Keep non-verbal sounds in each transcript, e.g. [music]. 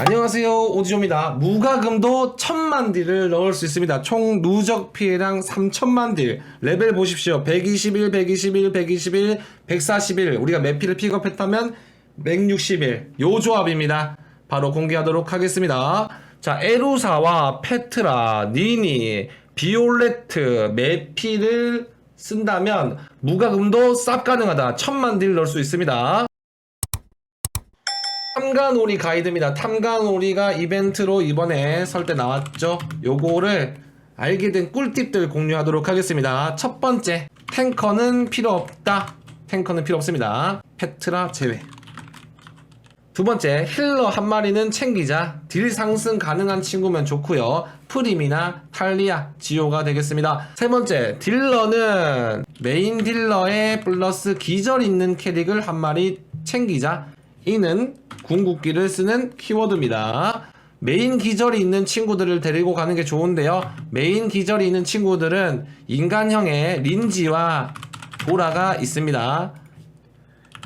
안녕하세요. 오지조입니다. 무과금도 천만 딜을 넣을 수 있습니다. 총 누적 피해량 3천만 딜. 레벨 보십시오. 121 121 121 141 우리가 매피를 픽업했다면 161 요 조합입니다. 바로 공개하도록 하겠습니다. 자 에루사와 페트라 니니 비올레트 매피를 쓴다면 무과금도 쌉 가능하다. 천만 딜 넣을 수 있습니다 탐관오리 가이드입니다. 탐관오리가 이벤트로 이번에 설 때 나왔죠. 요거를 알게 된 꿀팁들 공유하도록 하겠습니다. 첫 번째, 탱커는 필요 없다. 탱커는 필요 없습니다. 페트라 제외. 두 번째, 힐러 한 마리는 챙기자. 딜 상승 가능한 친구면 좋고요. 프림이나 탈리아, 지오가 되겠습니다. 세 번째, 딜러는 메인 딜러에 플러스 기절 있는 캐릭을 한 마리 챙기자. 이는 궁극기를 쓰는 키워드입니다. 메인 기절이 있는 친구들을 데리고 가는 게 좋은데요. 메인 기절이 있는 친구들은 인간형의 린지와 도라가 있습니다.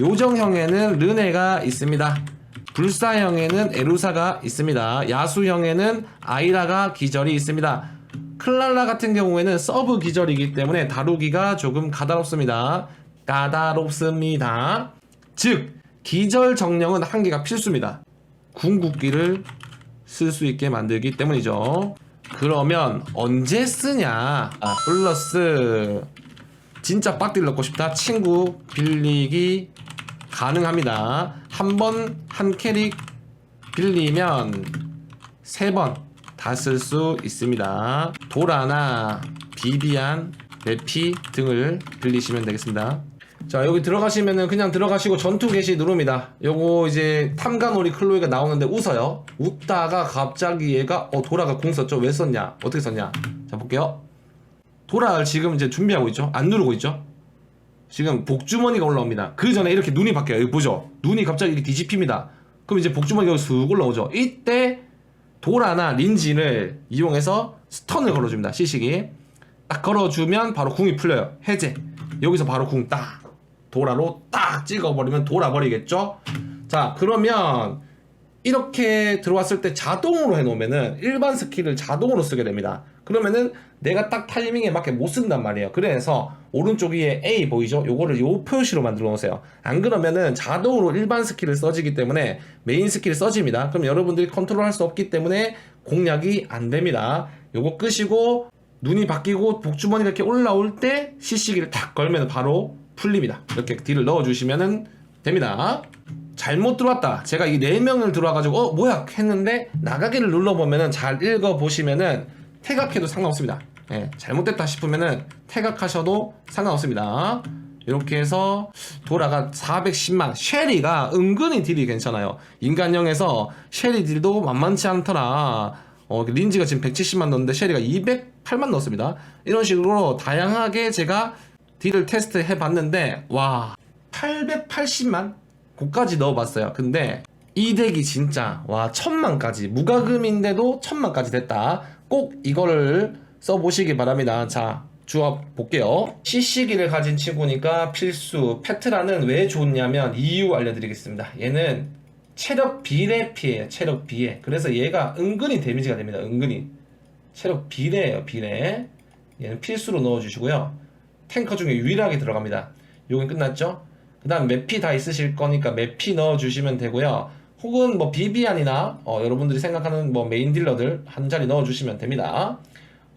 요정형에는 르네가 있습니다. 불사형에는 에루사가 있습니다. 야수형에는 아이라가 기절이 있습니다. 클랄라 같은 경우에는 서브 기절이기 때문에 다루기가 조금 까다롭습니다. 까다롭습니다. 즉, 기절 정령은 한 개가 필수입니다. 궁극기를 쓸 수 있게 만들기 때문이죠. 그러면 언제 쓰냐? 아, 플러스 진짜 빡딜 넣고 싶다. 친구 빌리기 가능합니다. 한 번 한 캐릭 빌리면 세 번 다 쓸 수 있습니다. 도라나 비비안 레피 등을 빌리시면 되겠습니다. 자 여기 들어가시면은 그냥 들어가시고 전투 개시 누릅니다. 요거 이제 탐관오리 클로이가 나오는데 웃어요. 웃다가 갑자기 얘가 어 도라가 궁 썼죠? 왜 썼냐? 어떻게 썼냐? 자 볼게요. 도라를 지금 이제 준비하고 있죠? 안 누르고 있죠? 지금 복주머니가 올라옵니다. 그 전에 이렇게 눈이 바뀌어요. 여기 보죠? 눈이 갑자기 이렇게 뒤집힙니다. 그럼 이제 복주머니가 쑥 올라오죠? 이때 도라나 린지를 이용해서 스턴을 걸어줍니다. 시식이. 딱 걸어주면 바로 궁이 풀려요. 해제. 여기서 바로 궁딱 도라로 딱 찍어버리면 돌아버리겠죠? 자, 그러면 이렇게 들어왔을 때 자동으로 해놓으면은 일반 스킬을 자동으로 쓰게 됩니다. 그러면은 내가 딱 타이밍에 맞게 못 쓴단 말이에요. 그래서 오른쪽 위에 A 보이죠? 요거를 요 표시로 만들어 놓으세요. 안 그러면은 자동으로 일반 스킬을 써지기 때문에 메인 스킬이 써집니다. 그럼 여러분들이 컨트롤 할 수 없기 때문에 공략이 안 됩니다. 요거 끄시고 눈이 바뀌고 복주머니가 이렇게 올라올 때 CC기를 탁 걸면 바로 풀립니다. 이렇게 딜을 넣어주시면 됩니다. 잘못 들어왔다. 제가 이 4명을 들어와가지고, 어, 뭐야? 했는데, 나가기를 눌러보면은 잘 읽어보시면은, 태각해도 상관없습니다. 예, 잘못됐다 싶으면은, 태각하셔도 상관없습니다. 이렇게 해서, 도라가 410만, 쉐리가 은근히 딜이 괜찮아요. 인간형에서 쉐리 딜도 만만치 않더라. 어, 린지가 지금 170만 넣었는데, 쉐리가 208만 넣었습니다. 이런 식으로 다양하게 제가 딜을 테스트 해봤는데 와 880만 고까지 넣어봤어요. 근데 이 덱이 진짜 와 천만까지 무과금인데도 천만까지 됐다. 꼭 이거를 써보시기 바랍니다. 자 주업 볼게요. CC기를 가진 친구니까 필수 페트라는 왜 좋냐면 이유 알려드리겠습니다. 얘는 체력 비례 피해요 체력 비례 그래서 얘가 은근히 데미지가 됩니다 은근히. 체력 비례예요 비례 얘는 필수로 넣어주시고요 탱커 중에 유일하게 들어갑니다. 요건 끝났죠? 그 다음 매피 다 있으실 거니까 매피 넣어주시면 되고요. 혹은 뭐 비비안이나 어, 여러분들이 생각하는 뭐 메인 딜러들 한 자리 넣어주시면 됩니다.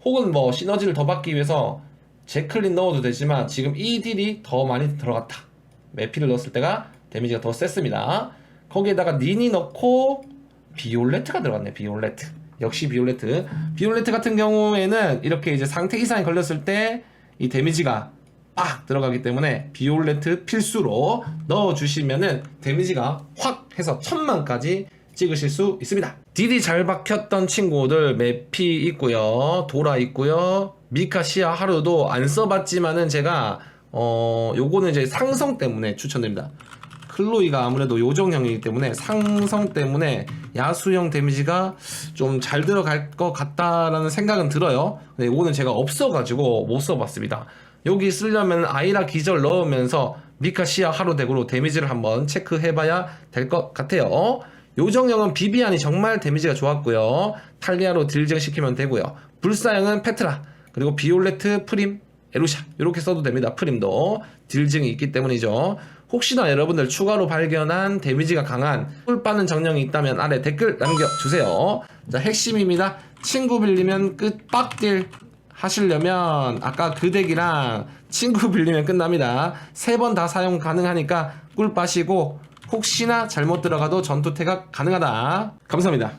혹은 뭐 시너지를 더 받기 위해서 제클린 넣어도 되지만 지금 이 딜이 더 많이 들어갔다. 매피를 넣었을 때가 데미지가 더 셌습니다. 거기에다가 니니 넣고 비올레트가 들어갔네. 비올레트. 역시 비올레트. 비올레트 같은 경우에는 이렇게 이제 상태 이상이 걸렸을 때 이 데미지가 빡 들어가기 때문에 비올레트 필수로 넣어주시면은 데미지가 확 해서 천만까지 찍으실 수 있습니다. 딜이 잘 박혔던 친구들 매피 있고요. 도라 있고요. 미카시아 하루도 안 써봤지만은 제가 어 요거는 이제 상성 때문에 추천드립니다. 클로이가 아무래도 요정형이기 때문에 상성 때문에 야수형 데미지가 좀 잘 들어갈 것 같다라는 생각은 들어요. 근데 이거는 제가 없어가지고 못 써봤습니다. 여기 쓰려면 아이라 기절 넣으면서 미카시아 하루 덱으로 데미지를 한번 체크해봐야 될 것 같아요. 요정형은 비비안이 정말 데미지가 좋았고요. 탈리아로 딜쟁 시키면 되고요. 불사형은 페트라 그리고 비올레트 프림 에루샤 이렇게 써도 됩니다. 프림도 딜증이 있기 때문이죠. 혹시나 여러분들 추가로 발견한 데미지가 강한 꿀 빠는 정령이 있다면 아래 댓글 남겨주세요. 자 핵심입니다. 친구 빌리면 끝 빡딜 하시려면 아까 그 덱이랑 친구 [laughs] 빌리면 끝납니다. 세 번 다 사용 가능하니까 꿀 빠시고 혹시나 잘못 들어가도 전투 태가 가능하다. 감사합니다.